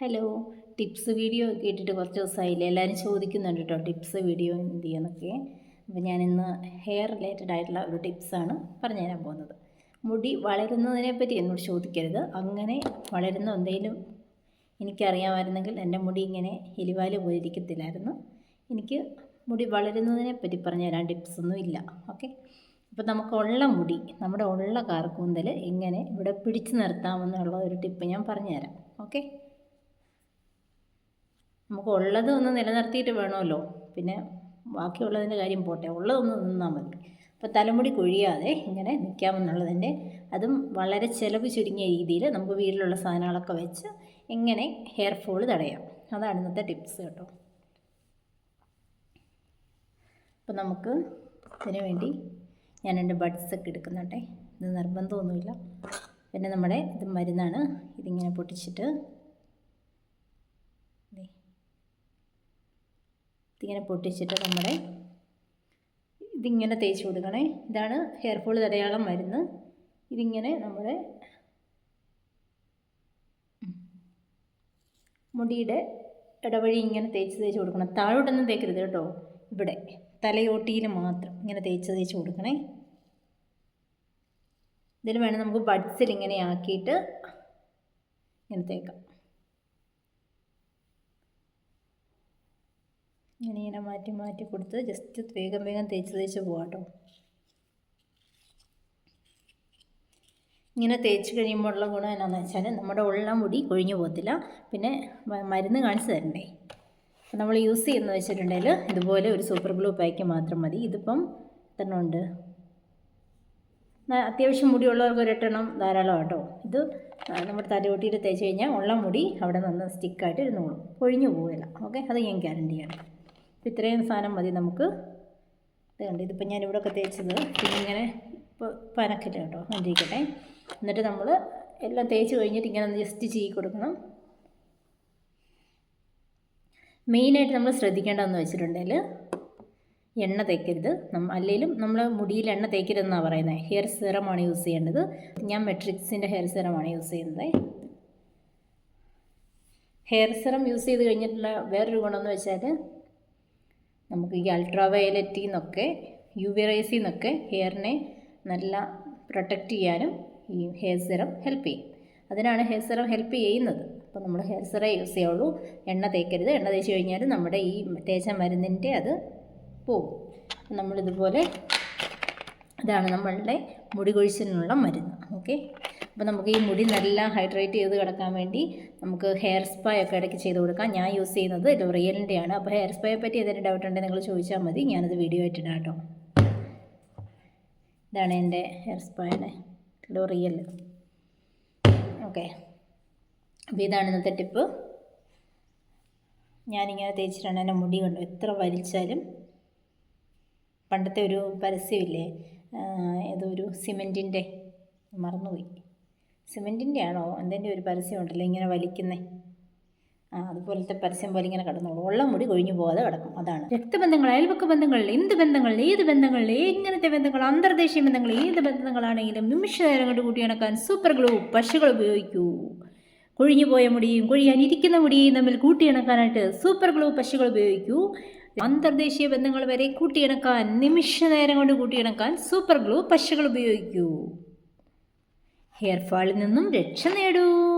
Hello tips video ഒക്കെ ഇട്ടിട്ട് കുറച്ച് ദിവസമായില്ലേ? എല്ലാവരും ചോദിക്കുന്നുണ്ട് കേട്ടോ ടിപ്സ് വീഡിയോ എന്ത് ചെയ്യുന്നൊക്കെ. അപ്പോൾ ഞാനിന്ന് ഹെയർ റിലേറ്റഡ് ആയിട്ടുള്ള ഒരു ടിപ്സാണ് പറഞ്ഞു തരാൻ പോകുന്നത്. മുടി വളരുന്നതിനെ പറ്റി എന്നോട് ചോദിക്കരുത്. അങ്ങനെ വളരുന്ന എന്തെങ്കിലും എനിക്കറിയാമായിരുന്നെങ്കിൽ എന്റെ മുടി ഇങ്ങനെ എലിവാൽ പോയിരിക്കത്തില്ലായിരുന്നു എനിക്ക് മുടി വളരുന്നതിനെ പറ്റി പറഞ്ഞു തരാൻ ടിപ്സൊന്നും ഇല്ല. ഓക്കെ? അപ്പോൾ നമുക്കുള്ള മുടി നമ്മുടെ ഉള്ള കാർക്കൂന്തൽ എങ്ങനെ ഇവിടെ പിടിച്ചു നിർത്താമെന്നുള്ള ഒരു ടിപ്പ് ഞാൻ പറഞ്ഞു തരാം ഓക്കെ? നമുക്ക് ഉള്ളത് ഒന്ന് നിലനിർത്തിയിട്ട് വേണമല്ലോ. പിന്നെ ബാക്കിയുള്ളതിന്റെ കാര്യം പോട്ടെ. ഉള്ളതൊന്ന് നിന്നാൽ മതി. അപ്പോൾ തലമുടി കൊഴിയാതെ ഇങ്ങനെ നിൽക്കാമെന്നുള്ളതിന്റെ അതും വളരെ ചിലവ് ചുരുങ്ങിയ രീതിയിൽ നമുക്ക് വീട്ടിലുള്ള സാധനങ്ങളൊക്കെ വെച്ച് എങ്ങനെ ഹെയർ ഫോൾ തടയാം. അതാണ് ഇന്നത്തെ ടിപ്സ് കേട്ടോ. അപ്പോൾ നമുക്ക് ഇതിനു വേണ്ടി ഞാൻ എന്റെ ബഡ്സ് ഒക്കെ എടുക്കുന്നുണ്ടേ. ഇത് നിർബന്ധമൊന്നുമില്ല. പിന്നെ നമ്മുടെ ഇത് മരുന്നാണ്. ഇതിങ്ങനെ പൊട്ടിച്ചിട്ട് ഇതിങ്ങനെ പൊട്ടിച്ചിട്ട് നമ്മുടെ ഇതിങ്ങനെ തേച്ച് കൊടുക്കണേ. ഇതാണ് ഹെയർ ഫോൾ തടയാളം മരുന്ന് ഇതിങ്ങനെ നമ്മുടെ മുടിയുടെ ഇടവഴി ഇങ്ങനെ തേച്ച് തേച്ച് കൊടുക്കണം. താഴോട്ടൊന്നും തേക്കരുത് കേട്ടോ. ഇവിടെ തലയോട്ടിയിൽ മാത്രം ഇങ്ങനെ തേച്ച് തേച്ച് കൊടുക്കണേ. ഇതിൽ വേണം നമുക്ക് ബഡ്സിൽ ഇങ്ങനെ ആക്കിയിട്ട് ഇങ്ങനെ തേക്കാം. ഇങ്ങനെ മാറ്റി മാറ്റി കൊടുത്ത് ജസ്റ്റ് വേഗം വേഗം തേച്ച് തേച്ച് പോവാം കേട്ടോ ഇങ്ങനെ തേച്ച് കഴിയുമ്പോഴുള്ള ഗുണം എന്നാന്ന് വെച്ചാൽ നമ്മുടെ ഉള്ള മുടി കൊഴിഞ്ഞു പോകത്തില്ല. പിന്നെ മരുന്ന് കാണിച്ചു തരണ്ടേ. നമ്മൾ യൂസ് ചെയ്യുന്ന വെച്ചിട്ടുണ്ടെങ്കിൽ ഇതുപോലെ ഒരു സൂപ്പർ ഗ്ലൂ പാക്ക് മാത്രം മതി. ഇതിപ്പം തന്നെ ഉണ്ട് അത്യാവശ്യം മുടിയുള്ളവർക്ക് ഒരെട്ടെണ്ണം ധാരാളം കേട്ടോ ഇത് നമ്മുടെ തലയോട്ടിയിൽ തേച്ച് കഴിഞ്ഞാൽ ഉള്ള മുടി അവിടെ നിന്ന് സ്റ്റിക്കായിട്ട് ഇരുന്നോളും. കൊഴിഞ്ഞു പോവില്ല. ഓക്കെ അത് ഞാൻ ഗ്യാരണ്ടിയാണ് അപ്പോൾ ഇത്രയും സാധനം മതി നമുക്ക്. ഇത് കണ്ട് ഇതിപ്പോൾ ഞാൻ ഇവിടെയൊക്കെ തേച്ചത്. പിന്നെ ഇങ്ങനെ ഇപ്പോൾ പനക്കില്ല കേട്ടോ കണ്ടിരിക്കട്ടെ എന്നിട്ട് നമ്മൾ എല്ലാം തേച്ച് കഴിഞ്ഞിട്ട് ഇങ്ങനെ ഒന്ന് ജസ്റ്റ് ചീ കൊടുക്കണം. മെയിനായിട്ട് നമ്മൾ ശ്രദ്ധിക്കേണ്ടതെന്ന് വെച്ചിട്ടുണ്ടെങ്കിൽ എണ്ണ തേക്കരുത്. നമ്മ അല്ലെങ്കിലും നമ്മൾ മുടിയിൽ എണ്ണ തേക്കരുതെന്നാണ് പറയുന്നത് ഹെയർ സിറമാണ് യൂസ് ചെയ്യേണ്ടത്. ഞാൻ മെട്രിക്സിന്റെ ഹെയർ സിറമാണ് യൂസ് ചെയ്യുന്നത്. ഹെയർ സിറം യൂസ് ചെയ്ത് കഴിഞ്ഞിട്ടുള്ള വേറൊരു ഗുണമെന്ന് വെച്ചാൽ നമുക്ക് ഈ അൾട്രാ വയലറ്റിൽ നിന്നൊക്കെ യു വി നിന്നൊക്കെ ഹെയറിനെ നല്ല പ്രൊട്ടക്റ്റ് ചെയ്യാനും ഈ ഹെയർ സിറം ഹെൽപ്പ് ചെയ്യും. അതിനാണ് ഹെയർ സിറം ഹെൽപ്പ് ചെയ്യുന്നത്. അപ്പോൾ നമ്മൾ ഹെയർ സിറം യൂസ് ചെയ്യുള്ളൂ. എണ്ണ തേക്കരുത്. എണ്ണ തേച്ച് കഴിഞ്ഞാൽ നമ്മുടെ ഈ തേച്ച മരുന്നിന്റെ അത് പോകും. നമ്മളിതുപോലെ ഇതാണ് നമ്മളുടെ മുടി കൊഴിച്ചിലിനുള്ള മരുന്ന്. ഓക്കെ? അപ്പോൾ നമുക്ക് ഈ മുടി നല്ല ഹൈഡ്രേറ്റ് ചെയ്ത് കിടക്കാൻ വേണ്ടി നമുക്ക് ഹെയർ സ്പാ ഒക്കെ ഇടയ്ക്ക് ചെയ്ത് കൊടുക്കാം. ഞാൻ യൂസ് ചെയ്യുന്നത് ലൊറിയലിന്റെയാണ് അപ്പോൾ ഹെയർ സ്പായെ പറ്റി ഏതെങ്കിലും ഡൗട്ട് ഉണ്ടെങ്കിൽ നിങ്ങൾ ചോദിച്ചാൽ മതി. ഞാനത് വീഡിയോ ആയിട്ടിടാം കേട്ടോ. ഇതാണ് എന്റെ ഹെയർ സ്പായുടെ ലൊറിയൽ ഓക്കെ അപ്പോൾ ഇതാണ് ഇന്നത്തെ ടിപ്പ് ഞാനിങ്ങനെ തേച്ചിട്ടാണ് എന്റെ മുടി കൊണ്ട് എത്ര വലിച്ചാലും പണ്ടത്തെ ഒരു പരസ്യമില്ലേ? ഏതോ ഒരു സിമെന്റിന്റെ മറന്നുപോയി. സിമെന്റിന്റെ ആണോ എന്തിന്റെ ഒരു പരസ്യം ഉണ്ടല്ലോ ഇങ്ങനെ വലിക്കുന്നേ? ആ അതുപോലത്തെ പരസ്യം പോലെ ഇങ്ങനെ കിടന്നോളൂ. ഉള്ള മുടി കൊഴിഞ്ഞു പോകാതെ കിടക്കും. അതാണ്. രക്തബന്ധങ്ങൾ അയൽപക്ക ബന്ധങ്ങൾ എന്ത് ബന്ധങ്ങൾ ഏത് ബന്ധങ്ങൾ എങ്ങനത്തെ ബന്ധങ്ങൾ അന്തർദേശീയ ബന്ധങ്ങൾ ഏത് ബന്ധങ്ങളാണെങ്കിലും നിമിഷ നേരം കൊണ്ട് കൂട്ടിയണക്കാൻ സൂപ്പർ ഗ്ലൂ പശുകൾ ഉപയോഗിക്കൂ. കൊഴിഞ്ഞു പോയ മുടിയും കൊഴിയാനിരിക്കുന്ന മുടിയും തമ്മിൽ കൂട്ടിയിണക്കാനായിട്ട് സൂപ്പർ ഗ്ലൂ പശുകൾ ഉപയോഗിക്കൂ. അന്തർദേശീയ ബന്ധങ്ങൾ വരെ കൂട്ടിയിണക്കാൻ നിമിഷ നേരം കൊണ്ട് കൂട്ടിയിണക്കാൻ സൂപ്പർ ഗ്ലൂ പശുകൾ ഉപയോഗിക്കൂ. ഹെയർ ഫാളിൽ നിന്നും രക്ഷ നേടൂ.